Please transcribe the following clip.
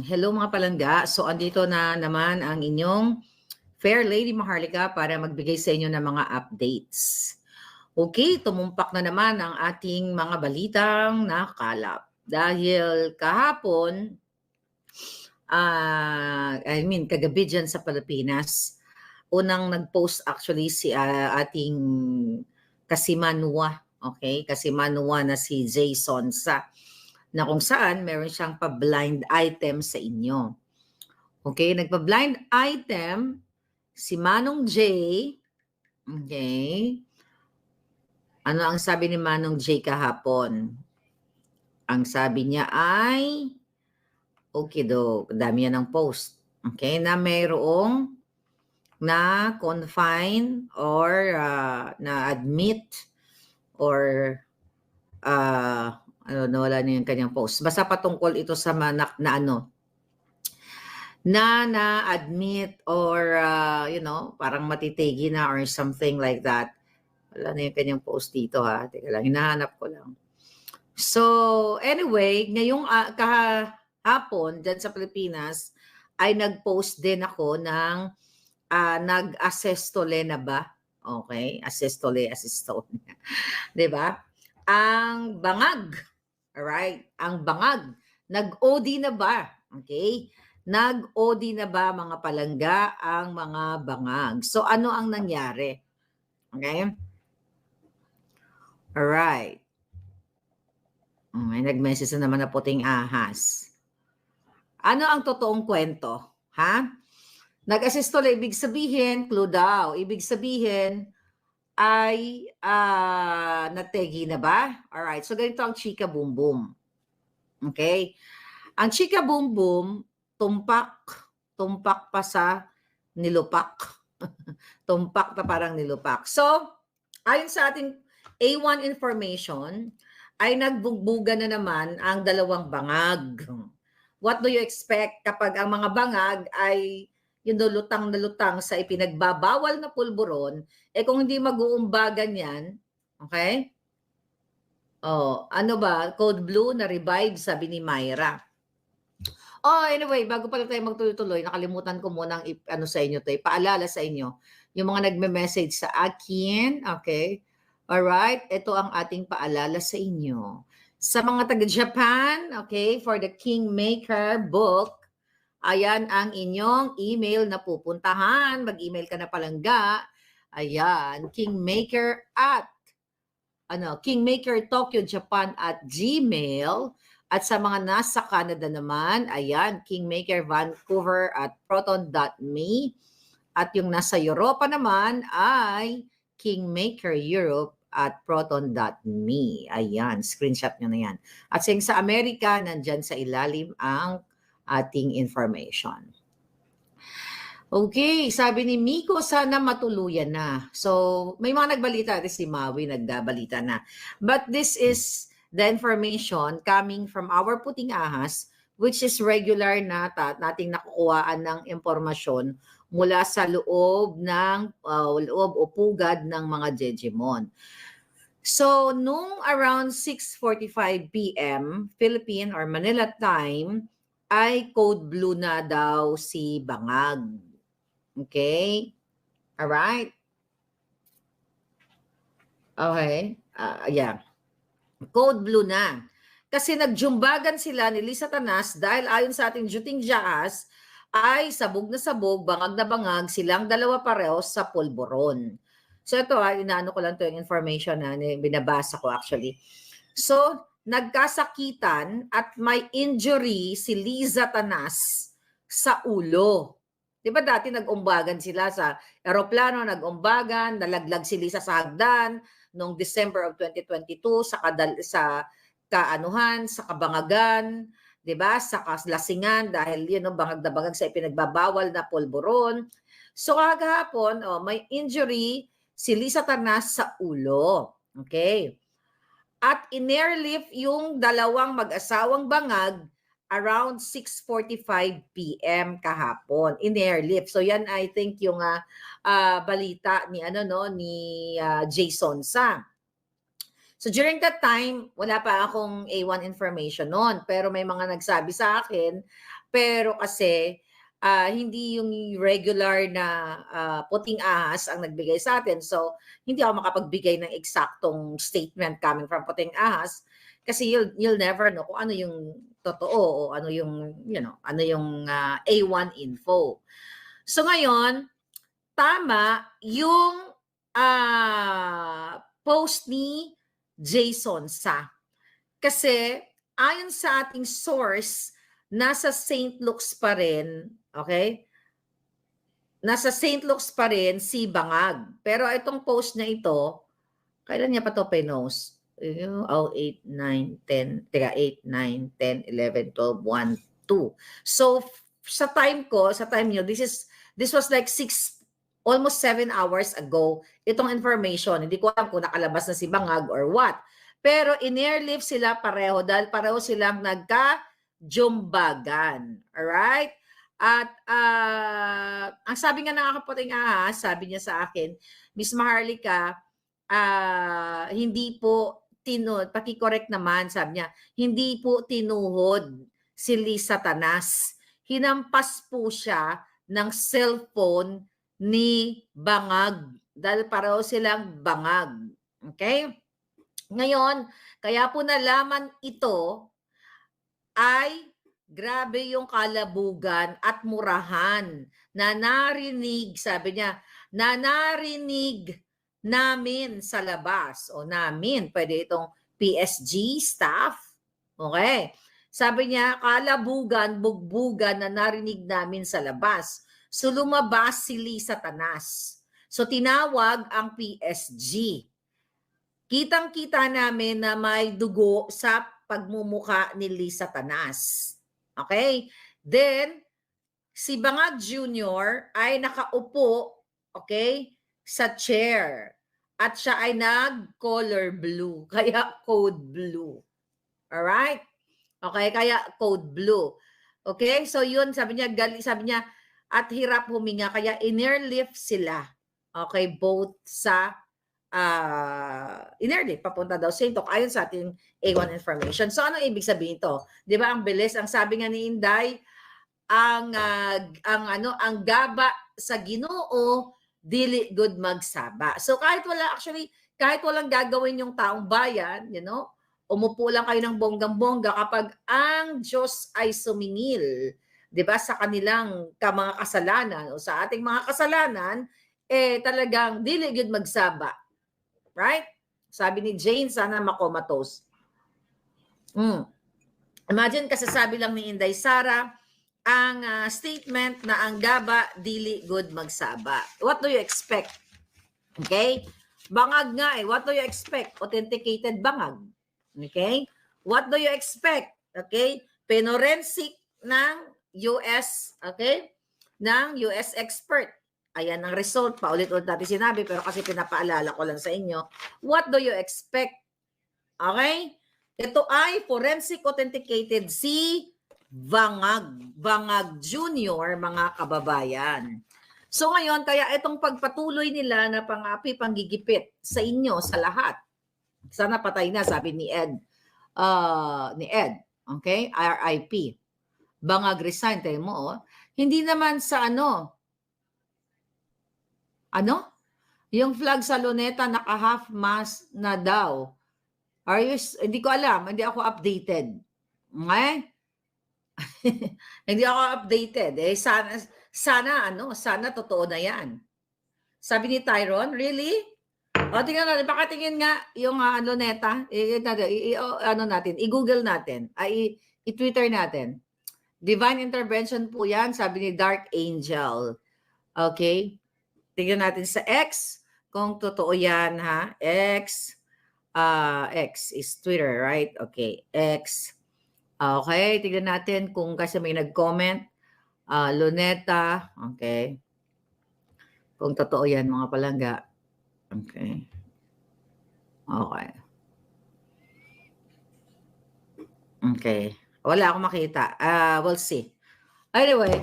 Hello mga palangga. So andito na naman ang inyong Fair Lady Maharlika para magbigay sa inyo ng mga updates. Okay, tumumpak na naman ang ating mga balitang nakalap. Dahil kahapon, ah I mean kagabi dyan sa Pilipinas, unang nag-post actually si ah, ating kasimanwa, okay? Kasimanwa na si Jason sa na kung saan meron siyang pa-blind item sa inyo. Okay, nagpa-blind item si Manong J. Okay. Ano ang sabi ni Manong J kahapon? Ang sabi niya ay okay do, dami yan ng post. Okay, na mayroong na confine or ah, na admit or uh, ano, nawala na yung kanyang post. Basta patungkol ito sa manak na ano, na na-admit or, uh, you know, parang matitigi na or something like that. Wala na yung kanyang post dito ha. Teka lang, hinahanap ko lang. So, anyway, ngayong uh, kahapon dyan sa Pilipinas, ay nag-post din ako ng uh, nag-assestole na ba? Okay, assestole, assestole. 'Di ba? Ang bangag Alright? Ang bangag. Nag-OD na ba? Okay? Nag-OD na ba mga palangga ang mga bangag? So ano ang nangyari? Okay? Alright. Mm, May nag-message na naman na puting ahas. Ano ang totoong kwento? Ha? Nag-assistole, ibig sabihin, clue daw, ibig sabihin, ay ah, nategi na ba? Alright, so ganito ang chika boom boom. Okay? Ang chika boom boom, tumpak, tumpak pa sa nilupak. tumpak pa parang nilupak. So, ayon sa ating A1 information, ay nagbugbuga na naman ang dalawang bangag. What do you expect kapag ang mga bangag ay yung lutang na lutang sa ipinagbabawal na pulburon, eh kung hindi mag-uumbagan yan, okay? Oh, ano ba? Code Blue na revive, sabi ni Myra. Oh, anyway, bago pala tayo magtuloy-tuloy, nakalimutan ko muna ang ano sa inyo to, paalala sa inyo. Yung mga nagme-message sa akin, okay? All right, ito ang ating paalala sa inyo. Sa mga taga-Japan, okay, for the Kingmaker book, Ayan ang inyong email na pupuntahan. Mag-email ka na palangga. Ayan, kingmaker at ano, Kingmaker Tokyo Japan at Gmail. At sa mga nasa Canada naman, ayan, Kingmaker Vancouver at proton.me. At yung nasa Europa naman ay Kingmaker Europe at proton.me. Ayan, screenshot nyo na yan. At sa Amerika, nandyan sa ilalim ang ating information. Okay, sabi ni Miko, sana matuluyan na. So, may mga nagbalita, at si Maui nagdabalita na. But this is the information coming from our puting ahas, which is regular na ta- nating nakukuhaan ng impormasyon mula sa loob ng uh, loob o pugad ng mga Jejimon. So, nung around 6.45 p.m. Philippine or Manila time, ay code blue na daw si Bangag. Okay? Alright? Okay. Uh, yeah. Code blue na. Kasi nagjumbagan sila ni Lisa Tanas dahil ayon sa ating Juting Jaas, ay sabog na sabog, bangag na bangag, silang dalawa pareho sa pulboron. So ito ha, inaano ko lang to yung information na binabasa ko actually. So, nagkasakitan at may injury si Liza Tanas sa ulo. 'Di ba dati nag-umbagan sila sa eroplano, nag-umbagan, nalaglag si Liza sa hagdan noong December of 2022 sa kadal sa kaanuhan, sa kabangagan, 'di ba? Sa kaslasingan dahil yun know, bangag na bangag sa ipinagbabawal na polboron. So kagahapon, oh, may injury si Liza Tanas sa ulo. Okay at in-airlift yung dalawang mag-asawang bangag around 6:45 PM kahapon in airlift. So yan I think yung uh, uh, balita ni ano no ni uh, Jason sa. So during that time, wala pa akong A1 information noon, pero may mga nagsabi sa akin Pero kasi ah, hindi yung regular na ah, puting ahas ang nagbigay sa atin. So, hindi ako makapagbigay ng eksaktong statement coming from puting ahas kasi you'll, you'll never know kung ano yung totoo o ano yung, you know, ano yung ah, A1 info. So, ngayon, tama yung ah, post ni Jason Sa. Kasi ayon sa ating source, nasa St. Luke's pa rin, okay? Nasa St. Luke's pa rin si Bangag. Pero itong post na ito, kailan niya pa to pinost? Oh, 8, 9, 10, teka, 8, 9, 10, 11, 12, 1, 2. So, sa time ko, sa time nyo, this is, this was like 6, almost 7 hours ago, itong information. Hindi ko alam kung nakalabas na si Bangag or what. Pero in-airlift sila pareho dahil pareho silang nagka-jumbagan. Alright? At ah, ang sabi nga ng kaputing ahas, sabi niya sa akin, Miss Maharlika, ah, hindi po tinud, paki-correct naman, sabi niya, hindi po tinuhod si Lisa Tanas. Hinampas po siya ng cellphone ni Bangag dahil pareho silang bangag. Okay? Ngayon, kaya po nalaman ito ay grabe yung kalabugan at murahan na narinig, sabi niya, na narinig namin sa labas o namin, pwede itong PSG staff. Okay? Sabi niya, kalabugan, bugbugan na narinig namin sa labas. So lumabas si Lisa Tanas. So tinawag ang PSG kitang-kita namin na may dugo sa pagmumuka ni Lisa Tanas. Okay? Then, si Bangag Jr. ay nakaupo, okay, sa chair. At siya ay nag-color blue, kaya code blue. Alright? Okay, kaya code blue. Okay, so yun, sabi niya, gali, sabi niya, at hirap huminga, kaya in-airlift sila. Okay, both sa uh, inerdi, papunta daw sa Intok ayon sa ating A1 information. So ano ibig sabihin to? 'Di ba ang bilis ang sabi nga ni Inday ang ah, ang ano ang gaba sa Ginoo dili good magsaba. So kahit wala actually kahit walang gagawin yung taong bayan, you know, umupo lang kayo ng bonggang-bongga kapag ang Diyos ay sumingil, 'di ba, sa kanilang ka mga kasalanan o sa ating mga kasalanan, eh talagang dili good magsaba. Right? Sabi ni Jane, sana makomatose. Mm. Imagine kasasabi lang ni Inday Sara ang ah, statement na ang gaba dili good magsaba. What do you expect? Okay? Bangag nga eh. What do you expect? Authenticated bangag. Okay? What do you expect? Okay? Penorensic ng US, okay? Ng US expert. Ayan ang result. Paulit-ulit natin sinabi, pero kasi pinapaalala ko lang sa inyo. What do you expect? Okay? Ito ay forensic authenticated si Bangag. Bangag Junior, mga kababayan. So ngayon, kaya itong pagpatuloy nila na pangapi, panggigipit sa inyo, sa lahat. Sana patay na, sabi ni Ed. Uh, ni Ed. Okay? RIP. Bangag resign. Tayo mo, oh. Hindi naman sa ano, ano? Yung flag sa luneta naka-half mast na daw. Are you, hindi ko alam, hindi ako updated. Okay? hindi ako updated. Eh, sana, sana, ano, sana totoo na yan. Sabi ni Tyron, really? O, tingnan natin, baka tingin nga yung uh, luneta, i, i, i, o, ano natin, i-google natin, ay, i-twitter natin. Divine intervention po yan, sabi ni Dark Angel. Okay? Tingnan natin sa X kung totoo yan ha. X uh, X is Twitter, right? Okay, X. Okay, tingnan natin kung kasi may nag-comment. Uh, Luneta, okay. Kung totoo yan mga palangga. Okay. Okay. Okay. Wala akong makita. Uh, we'll see. Anyway,